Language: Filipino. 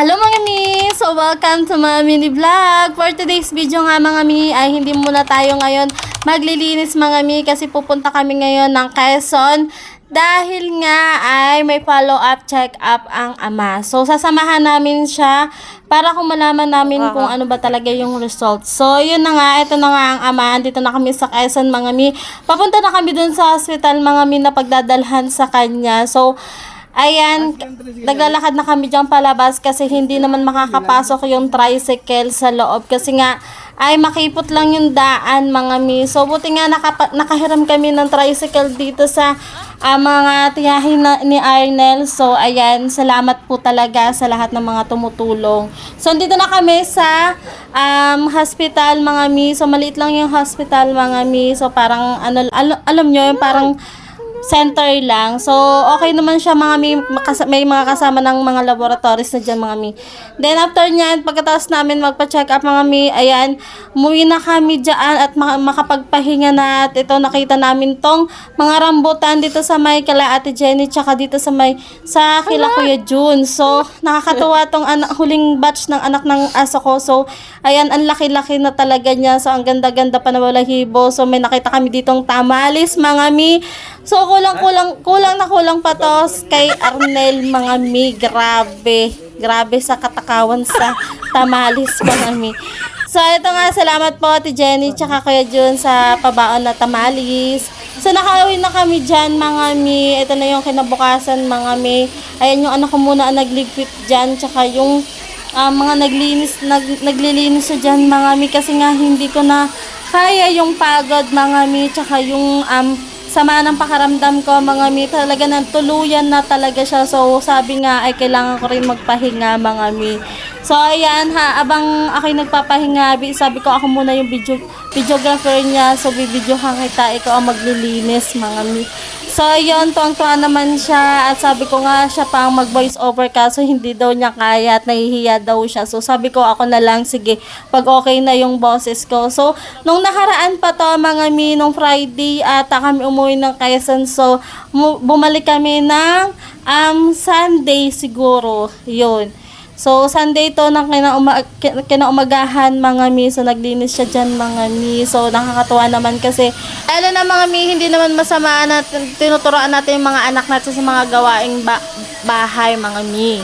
Hello mga mi! So welcome to my mini vlog. For today's video nga mga mi ay hindi muna tayo ngayon maglilinis mga mi kasi pupunta kami ngayon ng Quezon dahil nga ay may follow-up check-up ang ama. So sasamahan namin siya para kung malaman namin kung ano ba talaga yung result. So yun na nga, ito na nga ang ama. Dito na kami sa Quezon mga mi. Papunta na kami dun sa hospital mga mi na pagdadalhan sa kanya. So Ayan, naglalakad na kami dyan palabas kasi hindi naman makakapasok yung tricycle sa loob kasi nga ay makipot lang yung daan mga mi. So buti nga nakapa- nakahiram kami ng tricycle dito sa ah, mga tiyahin na, ni Arnel. So ayan, salamat po talaga sa lahat ng mga tumutulong. So dito na kami sa um, hospital mga mi. So maliit lang yung hospital mga mi. So parang ano, al- alam nyo, yung parang center lang. So, okay naman siya mga may, may mga kasama ng mga laboratories na dyan mga mi. Then, after nyan, pagkatapos namin magpa-check up mga mi, ayan, umuwi na kami dyan at maka- makapagpahinga na at ito nakita namin tong mga rambutan dito sa may kala Ate Jenny tsaka dito sa may sa kila Kuya June. So, nakakatuwa tong anak, huling batch ng anak ng aso ko. So, ayan, ang laki-laki na talaga niya. So, ang ganda-ganda pa na balahibo. So, may nakita kami ditong tamalis mga mi. So, kulang-kulang, kulang na kulang pa to kay Arnel, mga mi. Grabe. Grabe sa katakawan sa tamalis, mga mi. So, ito nga, salamat po, Ate Jenny, tsaka Kuya Jun sa pabaon na tamalis. So, nakauwi na kami dyan, mga mi. Ito na yung kinabukasan, mga mi. Ayan yung anak ko muna ang nagligpit dyan, tsaka yung ah, mga naglinis, nag, naglilinis siya dyan, mga mi. Kasi nga, hindi ko na kaya yung pagod, mga mi, tsaka yung um, sama ng pakaramdam ko mga mi talaga nang tuluyan na talaga siya. So sabi nga ay kailangan ko rin magpahinga mga mi. So ayan ha abang ako'y nagpapahinga bi- sabi ko ako muna yung video videographer niya. So bibidyohan kita ikaw ang maglilinis mga mi so ayun tuwang-tuwa naman siya. At sabi ko nga siya pa ang mag voice over kaso hindi daw niya kaya at nahihiya daw siya. So sabi ko ako na lang sige pag okay na yung boses ko. So nung nakaraan pa to mga mi nung Friday ata kami umuwi ng Quezon. So bumalik kami ng um, Sunday siguro. Yun So, Sunday to ng kinauma- ki- kinaumagahan mga mi. So, naglinis siya dyan mga mi. So, nakakatuwa naman kasi, alam na mga mi, hindi naman masama na tin- tinuturoan natin yung mga anak natin sa mga gawaing ba- bahay mga mi.